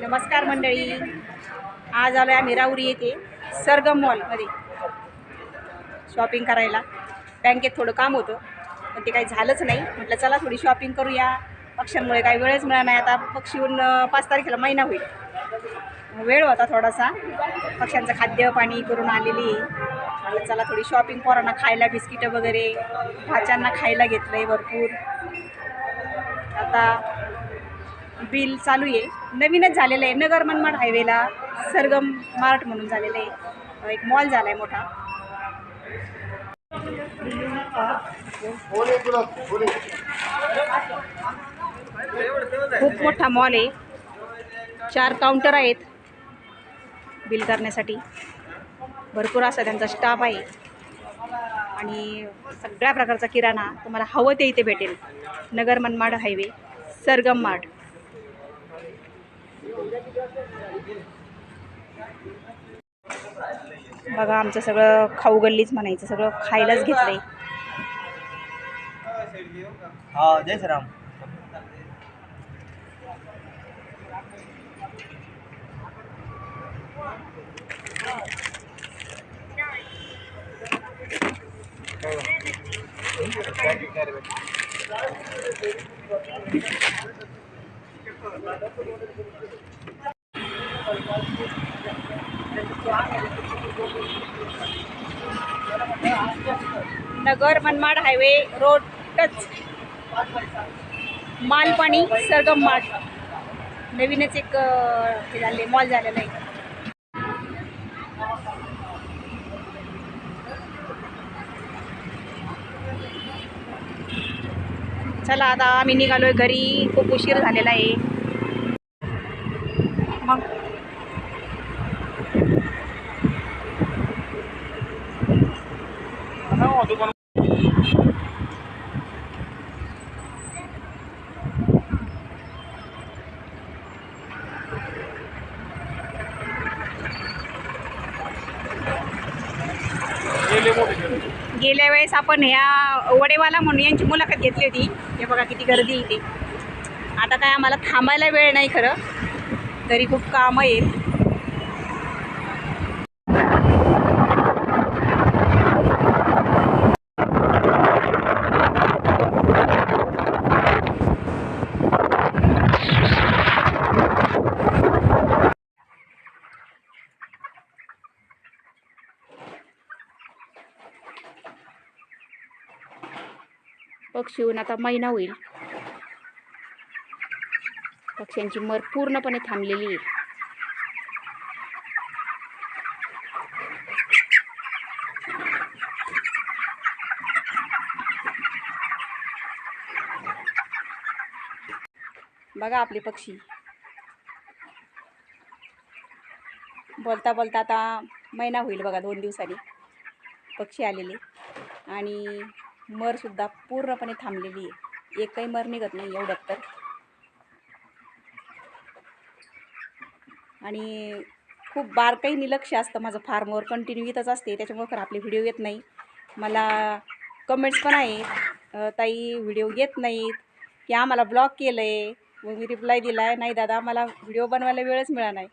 नमस्कार मंडळी. आज आलो आहे आम्ही राऊरी येथे सरगम मॉलमध्ये शॉपिंग करायला. बँकेत थोडं काम होतं पण ते काही झालंच नाही. म्हटलं चला थोडी शॉपिंग करूया. पक्ष्यांमुळे काही वेळच मिळाला नाही. आता पक्षी येऊन पाच तारखेला महिना होईल. वेळ होता थोडासा. पक्ष्यांचं खाद्य पाणी करून आलेली. आहे. म्हटलं चला थोडी शॉपिंग पोरांना खायला बिस्किटं वगैरे. भाच्यांना खायला घेतलं आहे भरपूर. आता बिल चालू आहे. नवीनच झालेलं आहे. नगर मनमाड हायवेला सरगम मार्ट म्हणून झालेलं आहे. एक मॉल झाला आहे मोठा. खूप मोठा मॉल आहे. चार काउंटर आहेत. बिल करण्यासाठी. भरपूर असा त्यांचा स्टाफ आहे. आणि सगळ्या प्रकारचा किराणा तुम्हाला हवं ते इथे भेटेल. Nagar Manmad highway Sargam Mart. बघा आमचं सगळं खाऊ गल्लीच म्हणायचं सगळं खायलाच घेतलंय. हा Jai Shriram. Nagar Manmad highway road touch. Malpani Sargam Mart नवीनच एक हे झाले मॉल झालेलं आहे. चला आता आम्ही निघालोय घरी. खूप उशीर झालेला आहे. मग? गेल्या वेळेस आपण ह्या वडेवाला म्हणून यांची मुलाखत घेतली होती. हे बघा किती गर्दी इथे. आता काय आम्हाला थांबायला वेळ नाही खरं. तरी खूप कामं आहेत. पक्षी येऊन आता महिना होईल. पक्ष्यांची मर पूर्णपणे थांबलेली आहे. बघा आपले पक्षी. बोलता बोलता आता महिना होईल बघा दोन दिवसांनी. पक्षी आलेले. आणि मरसुद्धा पूर्णपणे थांबलेली आहे. एकही मर निघत नाही एवढ्यात तर. आणि खूप बारकाईने निलक्ष असतं माझं फार्मवर कंटिन्यू येतच असते. त्याच्यामुळे खरं आपले व्हिडिओ येत नाही मला कमेंट्स पण आहेत. ताई व्हिडिओ येत नाहीत. की आम्हाला ब्लॉक केलं आहे मग मी रिप्लाय दिला आहे नाही दादा मला व्हिडिओ बनवायला वेळच मिळाला नाही.